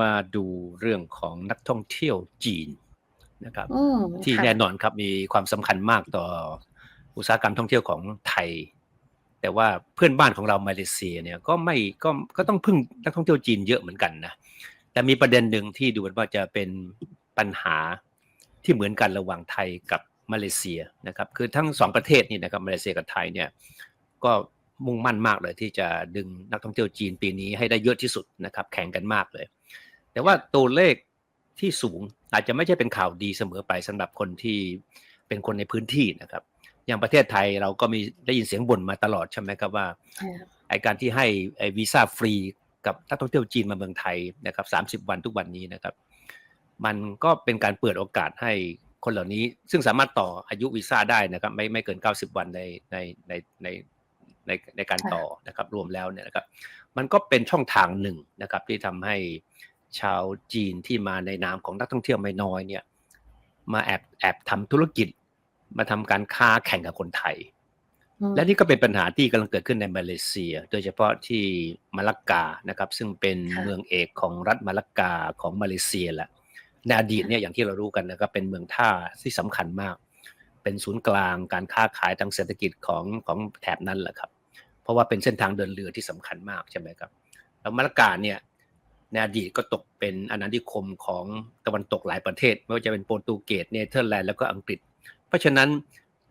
มาดูเรื่องของนักท่องเที่ยวจีนนะครับ อืมที่ค่ะ แน่นอนครับมีความสำคัญมากต่ออุตสาหกรรมท่องเที่ยวของไทย แต่ว่าเพื่อนบ้านของเรามาเลเซียเนี่ยก็ไม่ก็ก็ต้องพึ่งนักท่องเที่ยวจีนเยอะเหมือนกันนะแต่มีประเด็นหนึ่งที่ดูเหมือนว่าจะเป็นปัญหาที่เหมือนกันระหว่างไทยกับมาเลเซียนะครับ คือทั้งสองประเทศนี่นะครับมาเลเซียกับไทยเนี่ยก็มุ่งมั่นมากเลยที่จะดึงนักท่องเที่ยวจีนปีนี้ให้ได้เยอะที่สุดนะครับ แข่งกันมากเลย แต่ว่าตัวเลขที่สูงอาจจะไม่ใช่เป็นข่าวดีเสมอไปสำหรับคนที่เป็นคนในพื้นที่นะครับ อย่างประเทศไทยเราก็มีได้ยินเสียงบ่นมาตลอดใช่ไหมครับว่าค่ะไอการที่ให้ไอวีซ่าฟรีกับนักท่องเที่ยวจีนมาเมืองไทยนะครับสามสิบวันทุกวันนี้นะครับ มันก็เป็นการเปิดโอกาสให้คนเหล่านี้ ซึ่งสามารถต่ออายุวีซ่าได้นะครับ ไม่ไม่เกิน 90 วันในในในในในในการต่อนะครับรวมแล้วเนี่ยนะครับ มันก็เป็นช่องทางหนึ่งนะครับที่ทำให้ ชาวจีนที่มาในนามของนักท่องเที่ยวไม่น้อยเนี่ยมาแอบแอบทำธุรกิจ มาทำการค้าแข่งกับคนไทยอืมและนี่ก็เป็นปัญหาที่กำลังเกิดขึ้นในมาเลเซีย โดยเฉพาะที่มาลักกานะครับ ซึ่งเป็นเมืองเอกของรัฐมาลักกาของมาเลเซียแหละในอดีตเนี่ยอย่างที่เรารู้กันนะครับเป็นเมืองท่าที่สำคัญมาก เป็นศูนย์กลางการค้าขายทางเศรษฐกิจของของแถบนั้นแหละครับ เพราะว่าเป็นเส้นทางเดินเรือที่สำคัญมากใช่ไหมครับแล้วมาลักกาเนี่ย ในอดีตก็ตกเป็นอาณานิคมของตะวันตกหลายประเทศ ไม่ว่าจะเป็นโปรตุเกสเนเธอร์แลนด์แล้วก็อังกฤษ เพราะฉะนั้น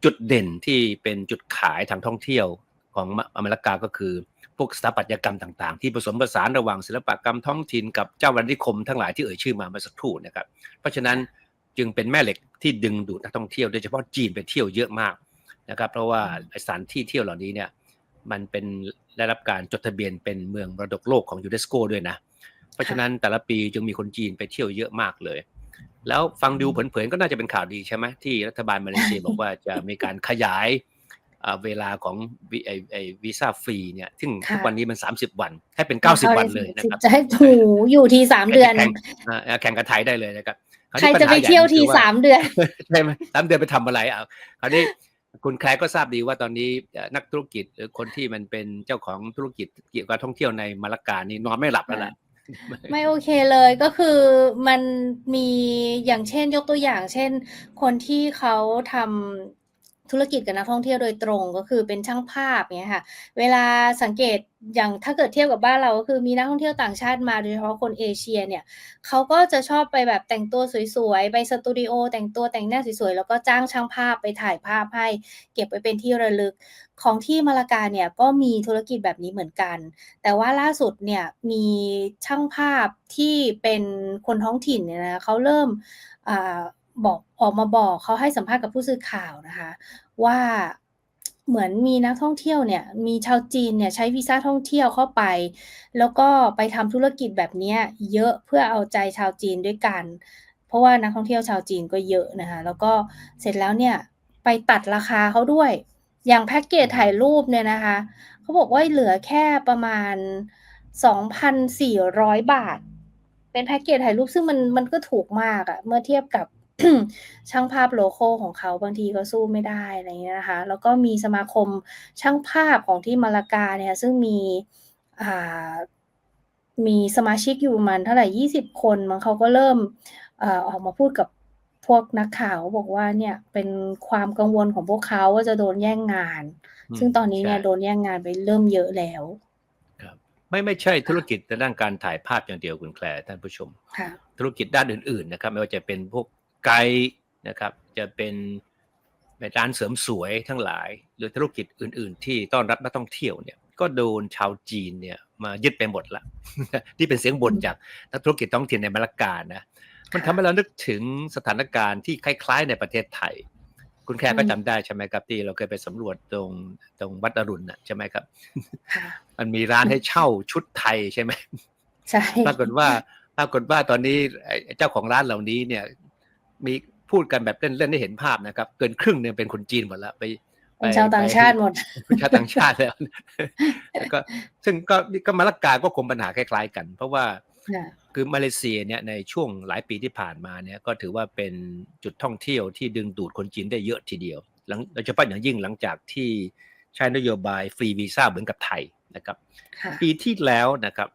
จุดเด่นที่เป็นจุดขายทางท่องเที่ยวของอเมริกาก็คือ พวกสถาปัตยกรรมต่างๆ ที่ผสมผสานระหว่างศิลปกรรมท้องถิ่นกับเจ้าอาณานิคมทั้งหลายที่เอ่ยชื่อมาเมื่อสักครู่นะครับ เพราะฉะนั้นจึงเป็นแม่เหล็กที่ดึงดูดนักท่องเที่ยวโดยเฉพาะจีนไปเที่ยวเยอะมากนะครับ เพราะว่าสถานที่เที่ยวเหล่านี้เนี่ยมันเป็นได้รับการจดทะเบียนเป็นเมืองมรดกโลกของยูเนสโกด้วยนะเพราะฉะนั้นแต่ละปีจึงมีคนจีนไปเที่ยวเยอะมากเลย แล้วฟังดูเผินๆก็น่าจะเป็นข่าวดีใช่ไหมที่รัฐบาลมาเลเซียบอกว่าจะมีการขยายอ่าเวลาของวีไอไอวีซ่าฟรีเนี่ยซึ่งทุกวันนี้มัน 30 วัน ให้เป็น 90 วันเลยนะครับจะให้ถูอยู่ทีสามเดือนแข่งอ่าแข่งกับไทยได้เลยนะครับาวใครนี้จะไปญหาเที่ยวทีใหญ่คือสามเดือนใช่ไหมสามเดือนไปทำอะไรอะคราวนี้คุณแคลก็ทราบดีว่าตอนนี้เอ่อนักธุรกิจหรือคนที่มันเป็นเจ้าของธุรกิจเกี่ยวกับท่องเที่ยวในมาลากานี่นอนไม่หลับแล้วล่ะ ไม่โอเคเลยก็คือมันมีอย่างเช่นยกตัวอย่าง เช่น คนที่เขาทำ ธุรกิจกับนักท่องเที่ยวโดยตรงก็คือเป็นช่างภาพเนี้ยค่ะเวลาสังเกตอย่างถ้าเกิดเทียบกับบ้านเราก็คือมีนักท่องเที่ยวต่างชาติมาโดยเฉพาะคนเอเชียเนี่ยเขาก็จะชอบไปแบบแต่งตัวสวยๆ ไปสตูดิโอแต่งตัวแต่งหน้าสวยๆ แล้วก็จ้างช่างภาพไปถ่ายภาพให้ เก็บไว้เป็นที่ระลึกของที่มาลากาเนี่ยก็มีธุรกิจแบบนี้เหมือนกัน แต่ว่าล่าสุดเนี่ยมีช่างภาพที่เป็นคนท้องถิ่นเนี่ยนะเขาเริ่มอา บอกออกมาบอกเขาให้สัมภาษณ์กับผู้สื่อข่าวนะคะ ว่าเหมือนมีนักท่องเที่ยวเนี่ยมีชาวจีนเนี่ยใช้วีซ่าท่องเที่ยวเข้าไป แล้วก็ไปทำธุรกิจแบบนี้เยอะเพื่อเอาใจชาวจีนด้วยกัน เพราะว่านักท่องเที่ยวชาวจีนก็เยอะนะคะแล้วก็เสร็จแล้วเนี่ยไปตัดราคาเขาด้วย อย่างแพ็กเกจถ่ายรูปเนี่ยนะคะเขาบอกว่าเหลือแค่ประมาณ 2,400 บาท เป็นแพ็กเกจถ่ายรูปซึ่งมันมันก็ถูกมากอะเมื่อเทียบกับ ช่างภาพโลโก้ของเขาบางทีก็สู้ไม่ได้อะไรเงี้ยนะคะ แล้วก็มีสมาคมช่างภาพของที่มาลากาเนี่ยซึ่งมีอ่ามีสมาชิกอยู่ประมาณเท่าไหร่ 20 คนมันเขาก็เริ่มเอ่อออกมาพูดกับพวกนักข่าวบอกว่าเนี่ยเป็นความกังวลของพวกเขาว่าจะโดนแย่งงานอืมซึ่งตอนนี้เนี่ยใช่โดนแย่งงานไปเริ่มเยอะแล้วไม่ไม่ใช่ธุรกิจในด้านการถ่ายภาพอย่างเดียวคุณแคลร์ท่านผู้ชมค่ะธุรกิจด้านอื่นๆนะครับ ไม่ว่าจะเป็นพวก ไกด์นะครับจะเป็นร้านเสริมสวยทั้งหลาย หรือธุรกิจอื่น ๆ ที่ต้อนรับนักท่องเที่ยวเนี่ยก็โดนชาวจีนเนี่ยมายึดไปหมดละที่เป็นเสียงบ่นจากนักธุรกิจท้องถิ่นในมาลากานะมันทำให้เรานึกถึงสถานการณ์ที่คล้าย ๆ ในประเทศไทย คุณแคร์ก็อืมจำได้ใช่ไหมครับที่เราเคยไปสำรวจตรงตรงวัดอรุณน่ะใช่ไหมครับค่ะมันมีร้านให้เช่าชุดไทยใช่ไหมใช่ปรากฏว่าปรากฏว่าตอนนี้ไอ้เจ้าของร้านเหล่านี้เนี่ย มีพูดกันแบบเล่นๆได้เห็นภาพนะครับ เกินครึ่งเนี่ยเป็นคนจีนหมดแล้วไปเป็นชาวต่างชาติหมดเป็นชาวต่างชาติแล้วแล้วก็ซึ่งก็ก็มาละกาก็คงปัญหาคล้าย ๆ กัน เพราะว่าค่ะคือมาเลเซียเนี่ยในช่วงหลายปีที่ผ่านมาเนี่ยก็ถือว่าเป็นจุดท่องเที่ยวที่ดึงดูดคนจีนได้เยอะทีเดียวหลังโดยเฉพาะอย่างยิ่งหลังจากที่ใช้นโยบายฟรีวีซ่าเหมือนกับไทยนะครับค่ะปีที่แล้วนะครับ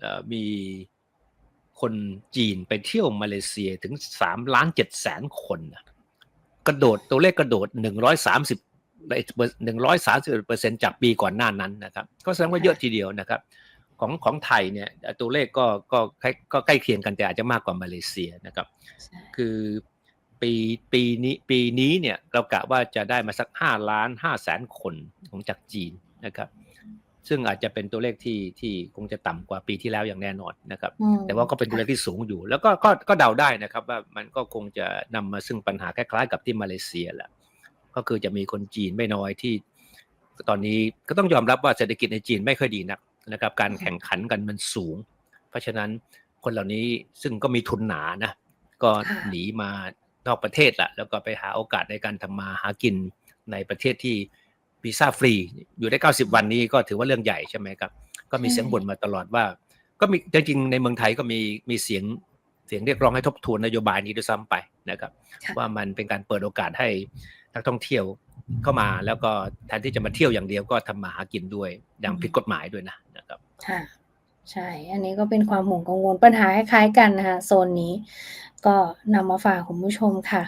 เอ่อมี คนจีนไปเที่ยวมาเลเซียถึงสามล้านเจ็ดแสนคนนะกระโดดตัวเลขกระโดดหนึ่งร้อยสามสิบหนึ่งร้อยสามสิบเปอร์เซ็นจากปีก่อนหน้านั้นนะครับ ก็แสดงว่าเยอะทีเดียวนะครับ ของของไทยเนี่ยตัวเลขก็ก็ใกล้ก็ใกล้เคียงกันแต่อาจจะมากกว่ามาเลเซียนะครับ คือปีปีนี้ปีนี้เนี่ยเรากะว่าจะได้มาสักห้าล้านห้าแสนคนของจากจีนนะครับ ซึ่งอาจจะเป็นตัวเลขที่ที่คงจะต่ำกว่าปีที่แล้วอย่างแน่นอนนะครับอืมแต่ว่าก็เป็นตัวเลขที่สูงอยู่ แล้วก็ก็ก็เดาได้นะครับ ว่ามันก็คงจะนำมาซึ่งปัญหาคล้ายๆ กับที่มาเลเซียแหละก็คือจะมีคนจีนไม่น้อยที่ ตอนนี้ก็ต้องยอมรับว่าเศรษฐกิจในจีนไม่ค่อยดีนักนะครับ การแข่งขันกันมันสูง เพราะฉะนั้นคนเหล่านี้ซึ่งก็มีทุนหนานะก็หนีมานอกประเทศละแล้วก็ไปหาโอกาสในการทำมาหากินในประเทศที่ วีซ่าฟรีอยู่ได้ 90 วันนี้ก็ถือว่าเรื่องใหญ่ใช่ไหมครับ ก็มีเสียงบ่นมาตลอดว่า ก็มีจริงๆในเมืองไทยก็มีมีเสียงเสียงเรียกร้องให้ทบทวนนโยบายนี้ด้วยซ้ำไปนะครับค่ะว่ามันเป็นการเปิดโอกาสให้นักท่องเที่ยวเข้ามาแล้วก็แทนที่จะมาเที่ยวอย่างเดียวก็ทำมาหากินด้วยอย่างผิดกฎหมายด้วยนะนะครับค่ะใช่ อันนี้ก็เป็นความห่วงกังวลปัญหาคล้ายๆกันนะคะโซนนี้ ก็นำมาฝากคุณผู้ชมค่ะ